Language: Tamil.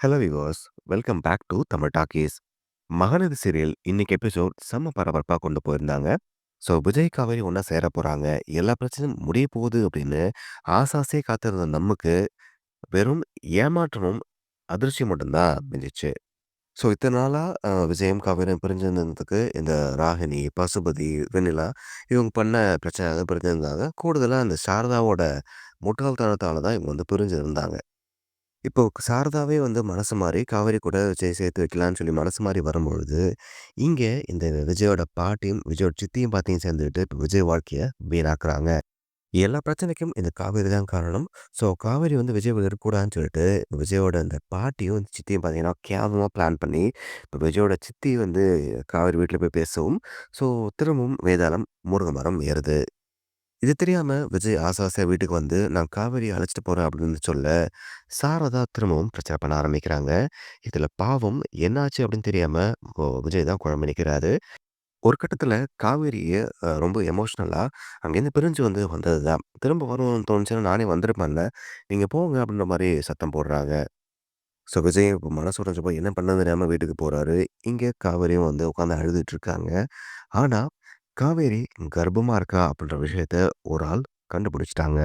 Hello viewers welcome back to Tamil talkies மகனது serial இன்னைக்கு எபிசோட் செம்ம பரபரப்பாக கொண்டு போயிருந்தாங்க. ஸோ விஜய் காவேரி ஒன்றா சேர போகிறாங்க எல்லா பிரச்சனையும் முடிய போகுது அப்படின்னு ஆசாசே காத்திருந்த நமக்கு வெறும் ஏமாற்றமும் அதிர்ச்சியும் மட்டும்தான் மிஞ்சிச்சு. ஸோ இத்தனை நாளாக விஜயம் காவேரியும் பிரிஞ்சிருந்ததுக்கு இந்த ராகினி பசுபதி வெண்ணிலா இவங்க பண்ண பிரச்சனை பிரிஞ்சிருந்தாங்க. கூடுதலாக இந்த சாரதாவோட முட்டாள்தனத்தால் தான் இவங்க வந்து பிரிஞ்சிருந்தாங்க. இப்போ சாரதாவே வந்து மனசு மாறி காவேரி கூட சே சேர்த்து வைக்கலான்னு சொல்லி மனசு மாறி வரும்பொழுது, இங்கே இந்த விஜயோட பாட்டியும், விஜயோட சித்தியும் பாட்டியும் சேர்ந்துட்டு இப்போ விஜய் வாழ்க்கைய வீணாக்குறாங்க. எல்லா பிரச்சனைக்கும் இந்த காவேரி தான் காரணம். ஸோ காவேரி வந்து விஜய் கூட இருக்கக்கூடாதுன்னு சொல்லிட்டு, விஜயோட அந்த பாட்டியும், சித்தியும் பார்த்தீங்கன்னா கேவலமா பிளான் பண்ணி, இப்போ விஜயோட சித்தி வந்து காவேரி வீட்ல போய் பேசவும், ஸோ திரும்பவும் வேதாளம் முருங்க மரம் ஏறுது. இது தெரியாமல் விஜய் ஆசை வீட்டுக்கு வந்து, நான் காவேரியை அழைச்சிட்டு போகிறேன் அப்படின்னு சொல்ல, சாரதா திரும்பவும் பிரச்சனை பண்ண ஆரம்பிக்கிறாங்க. இதில் பாவம் என்னாச்சு அப்படின்னு தெரியாமல் விஜய் தான் குழம்பு நிற்கிறாரு. ஒரு கட்டத்தில் காவேரியை ரொம்ப எமோஷ்னலாக அங்கேருந்து பிரிஞ்சு வந்து வந்தது தான். திரும்ப வரும்னு தோணுச்சுன்னா நானே வந்திருப்பேன்ல. நீங்கள் போங்க அப்படின்ற மாதிரி சத்தம் போடுறாங்க. ஸோ விஜய் இப்போ மனசு உடஞ்சப்போ என்ன பண்ணது தெரியாமல் வீட்டுக்கு போகிறாரு இங்கே காவேரியும் வந்து உட்காந்து அழுதுட்டு இருக்காங்க. ஆனால் காவேரி கர்ப்பமா இருக்கா அப்படின்ற விஷயத்த ஒரு ஆள் கண்டுபிடிச்சிட்டாங்க.